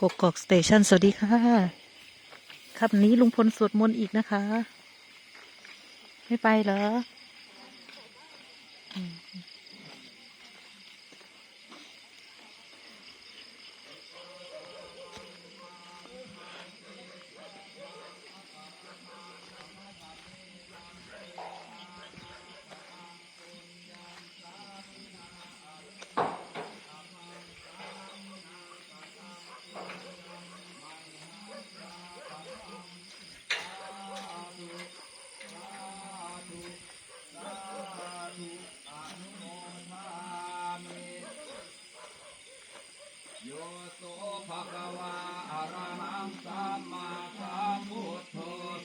กกอกสเตชันสวัสดีค่ะ ครับนี้ลุงพลสวดมนต์อีกนะคะ ไม่ไปเหรอ โยโสภะคะวาอะระหังสัมมาสัมพุทโธ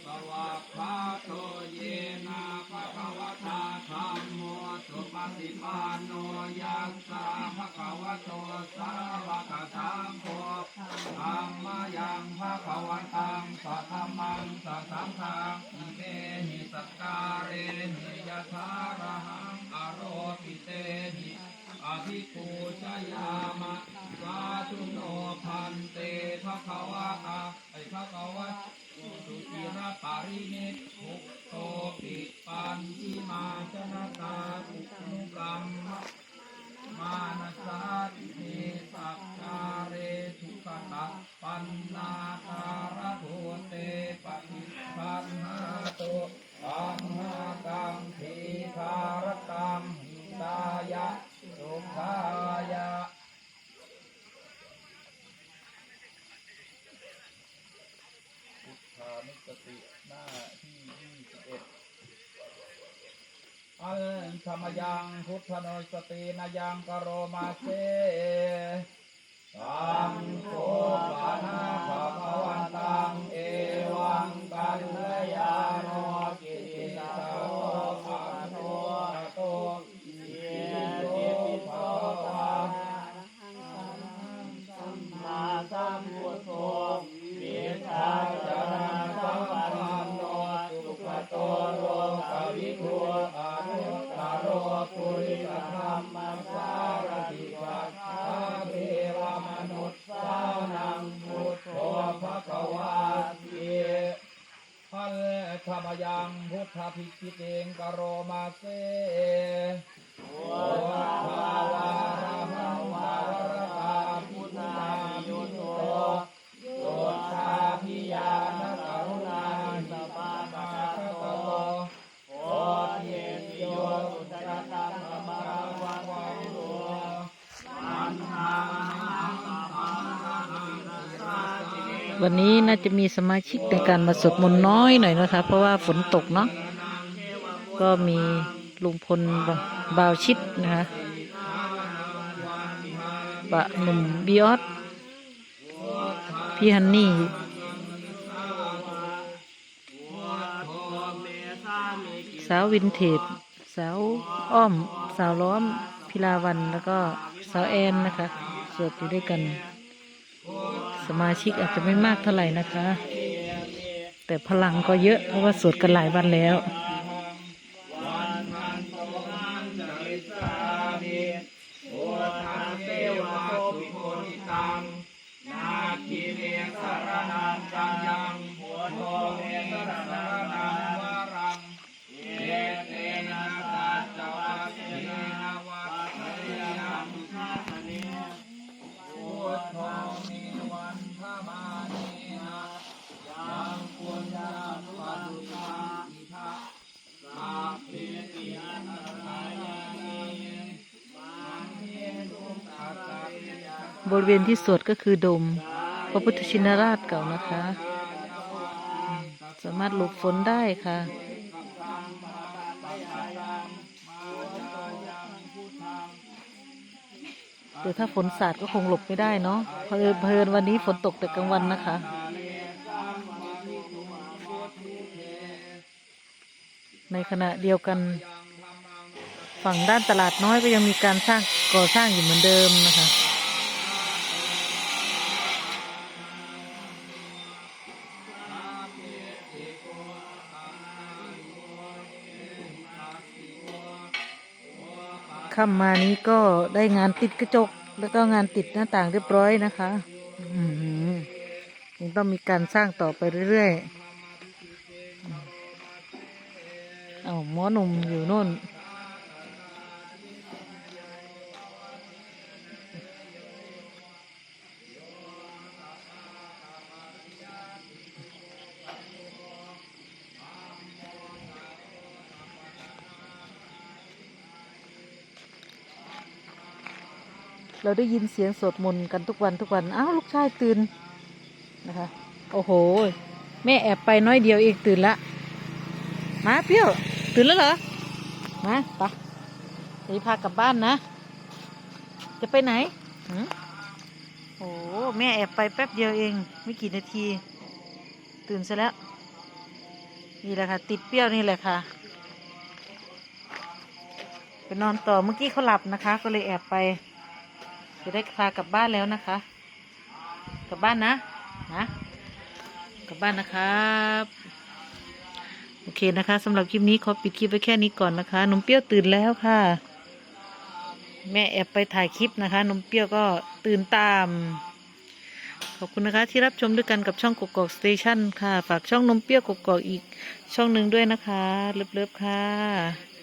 สวากขาโตเยนะภะคะวะตาธัมโมสุปฏิปันโนยัสสะภะคะวะโตสาวกสังโฆธัมมายังภะคะวะตังสัทธมังสัทธังติเมหิสัการเรหิยะถา อภิปูชยามะสาธุโนพันเตภะคะวะอะไอภะคะวะสุติระปารินิพพุกโตปิปันทิมาชนะตา สติหน้าที่ยี่สิบเอ็ดอันธรรมยังพุทธนสตินายังกโรมาเซตังโกปานาภาวะ วิทูทูออนุนุตตตตรโรปุริริสธรรมสารติวัฏฐาฐาเทวมนุษย์สานังงพุพุทโธภะภะควาวาติพันธรรมยังพุทธภิกขิเตงกโรมาเซโอทาทาวาวาระระหัหังงสา วันนี้น่าจะมีสมาชิกในการมาสวดมนต์น้อยหน่อยนะคะ เพราะว่าฝนตกเนาะก็มีลุงพลบาวชิดนะคะปะหนุ่มบิออสพี่ฮันนี่สาววินเทจสาวอ้อม สาวล้อมพิลาวันแล้วก็สาวแอนนะคะสวดอยู่ด้วยกัน สมาชิกอาจจะไม่มากเท่าไหร่นะคะ แต่พลังก็เยอะเพราะว่าสวดกันหลายวันแล้ว บริเวณที่สวดก็คือดม พระพุทธชินราชเก่านะคะ สามารถหลบฝนได้ค่ะแต่ถ้าฝนสาดก็คงหลบไม่ได้เนาะเพลินเพลินวันนี้ฝนตกแต่กลางวันนะคะในขณะเดียวกัน ฝั่งด้านตลาดน้อยก็ยังมีการสร้างก่อสร้างอยู่เหมือนเดิมนะคะ ค่ำมานี้ก็ได้งานติดกระจก แล้วก็งานติดหน้าต่างเรียบร้อยนะคะยังต้องมีการสร้างต่อไปเรื่อยๆ เอาหมอหนุ่มอยู่โน่น เราได้ยินเสียงสวดมนต์กันทุกวันทุกวัน อ้าวลูกชายตื่นนะคะ โอ้โห แม่แอบไปน้อยเดียวเองตื่นละ มาเปรี้ยว ตื่นแล้วเหรอ มาไปะเดี๋ยวพากลับบ้านนะ จะไปไหนโอ้แม่แอบไปแป๊บเดียวเอง ไม่กี่นาที ตื่นซะแล้ว นี่แหละค่ะ ติดเปรี้ยวนี่แหละค่ะไปนอนต่อเมื่อกี้เขาหลับนะคะ ก็เลยแอบไป จะได้พากลับบ้านแล้วนะคะ กลับบ้านนะนะ กลับบ้านนะครับโอเคนะคะสำหรับคลิปนี้ขอปิดคลิปไว้แค่นี้ก่อนนะคะนมเปรี้ยวตื่นแล้วค่ะ แม่แอบไปถ่ายคลิปนะคะนมเปรี้ยวก็ตื่นตาม ขอบคุณนะคะที่รับชมด้วยกันกับช่องกกอกสเตชันค่ะ ฝากช่องนมเปรี้ยวกกอกอีกช่องหนึ่งด้วยนะคะ เลิฟๆค่ะ